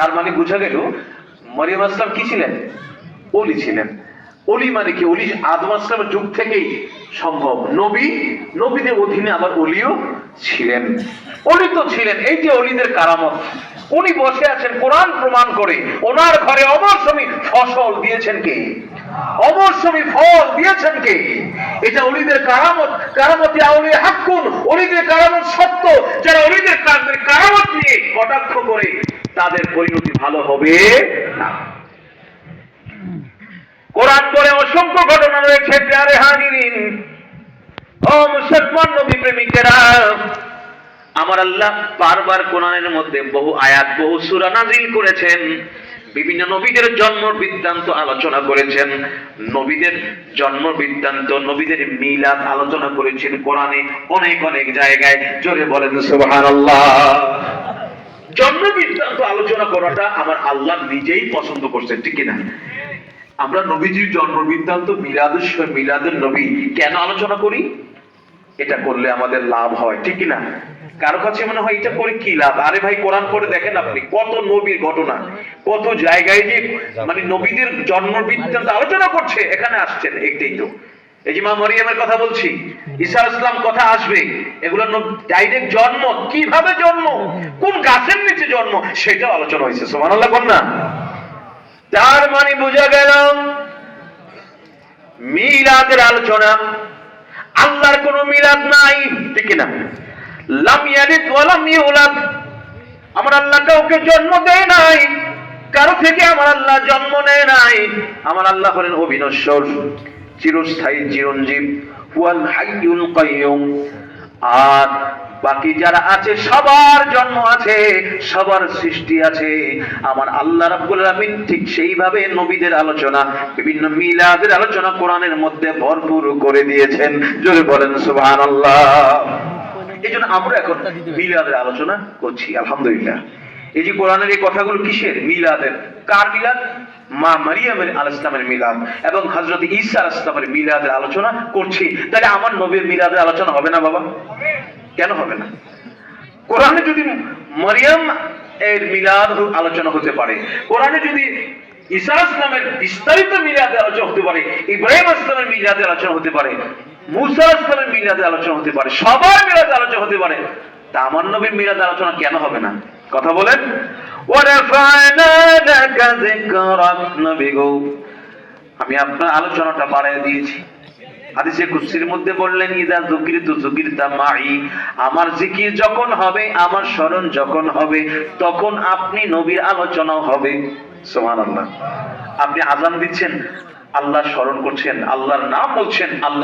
তার মানে বোঝা গেল মরিয়ম আসলাম কি ছিলেন? অলি ছিলেন। অলি মানে কি? অলি আদম আসলামের যুগ থেকেই সম্ভব। নবী, নবীদের অধীনে আবার অলিও ছিলেন। অলি তো ছিলেন, এই যে অলিদের কারামত। উনি বসে আছেন কোরআন প্রমাণ করে। ওনার ঘরে অমরসমি ফসল দিয়েছেন কে? অমরসমি ফল দিয়েছেন কে? এটা অলিদের কারামত। কারামতি আউলিয়া হাক্কুন। অলিদের কারামত সত্য। যারা অলিদের কারামত নিয়ে কটাক্ষ করে তাদের পরিণতি ভালো হবে না। কোরআন পরে অসংখ্য ঘটনা রয়েছে, প্যারে হাজিরিন ও মুসলমান নবী প্রেমিকেরা, আমার আল্লাহ বারবার কোরআনের মধ্যে বহু আয়াত, বহু নাজিল করেছেন। বিভিন্ন নবীদের জন্ম বৃত্তান্ত আলোচনা করেছেন। নবীদের জন্ম বৃত্তান্ত, নবীদের মিলাদ আলোচনা করেছেন কোরআনে অনেক অনেক জায়গায়। জোরে বলেন সুবহানাল্লাহ। আলোচনা করাটা আমার আল্লাহ নিজেই পছন্দ করছেন, ঠিক কিনা? আমরা নবীজির জন্ম বৃত্তান্ত মিলাদের মিলাদের নবী কেন আলোচনা করি? এটা করলে আমাদের লাভ হয়, ঠিক কিনা? কারও কাছে মনে হয় এটা করে কি লাভ? আরে ভাই, কোরআন করে দেখেন আপনি, কত নবীর ঘটনা, কত জায়গায় যে মানে নবীদের জন্ম বৃত্তান্ত আলোচনা করছে, এখানে আসছেন একটাই তো এই যে মা মরিয়মের কথা বলছি, ঈসা ইসলাম কথা আসবে, এগুলো ডাইরেক্ট জন্ম, কীভাবে জন্ম? জন্ম সেটা আলোচনা হয়েছে সোমানাল্লাহ কর না? তার মানে বোঝা গেল, মিলাদের আলোচনা, আল্লাহর কোন মিলাদ নাই, ঠিক না আমার আল্লাহ কাউকে জন্ম দেয় নাই, কারও থেকে আমার আল্লাহ জন্ম নেয় নাই। আমার আল্লাহ হলেন চিরস্থায়ী, চিরঞ্জীব আর বাকি যারা আছে, সবার জন্ম আছে, সবার সৃষ্টি আছে। আমার আল্লাহ রাব্বুল আলামিন ঠিক সেইভাবে নবীদের আলোচনা, বিভিন্ন মিলাদের আলোচনা কোরআনের মধ্যে ভরপুর করে দিয়েছেন। জোরে বলেন, সুবহানাল্লাহ। এই জন্য আমরা এখন মিলাদের আলোচনা করছি, আলহামদুলিল্লাহ। এই যে কোরআনের এই কথাগুলো কিসের? মিলাদের। কার মিলাদ? মা মারিয়ামের আল ইসলামের মিলাদ। এবং হজরত ঈসা আল ইসলামের মিলাদের আলোচনা করছি। তাহলে আমার নবীর মিলাদের আলোচনা হবে না বাবা? কেন হবে না? কোরআনে যদি মারিয়াম এর মিলাদ আলোচনা হতে পারে, কোরআনে যদি ঈসা ইসলামের বিস্তারিত মিলাদে আলোচনা হতে পারে, ইব্রাহিম ইসলামের মিলাদে আলোচনা হতে পারে, মুসা ইসলামের মিলাদে আলোচনা হতে পারে, সবার মিলাদে আলোচনা হতে পারে তা আমার নবীর মিলাদে আলোচনা কেন হবে না? কথা বলেন। আমি আপনার আলোচনাটা বাড়ায় দিয়েছি। হাদিসে কুসির মধ্যে বললেন, ইদা যুকিরতু যুকিরতা মাই। আমার জিকির যখন হবে, আমার স্মরণ যখন হবে, তখন আপনি নবীর আলোচনাও হবে। সুবহানাল্লাহ। আপনি আজান দিচ্ছেন, আল্লাহ স্মরণ করছেন, আল্লাহর নাম বলছেন, আল্লাহ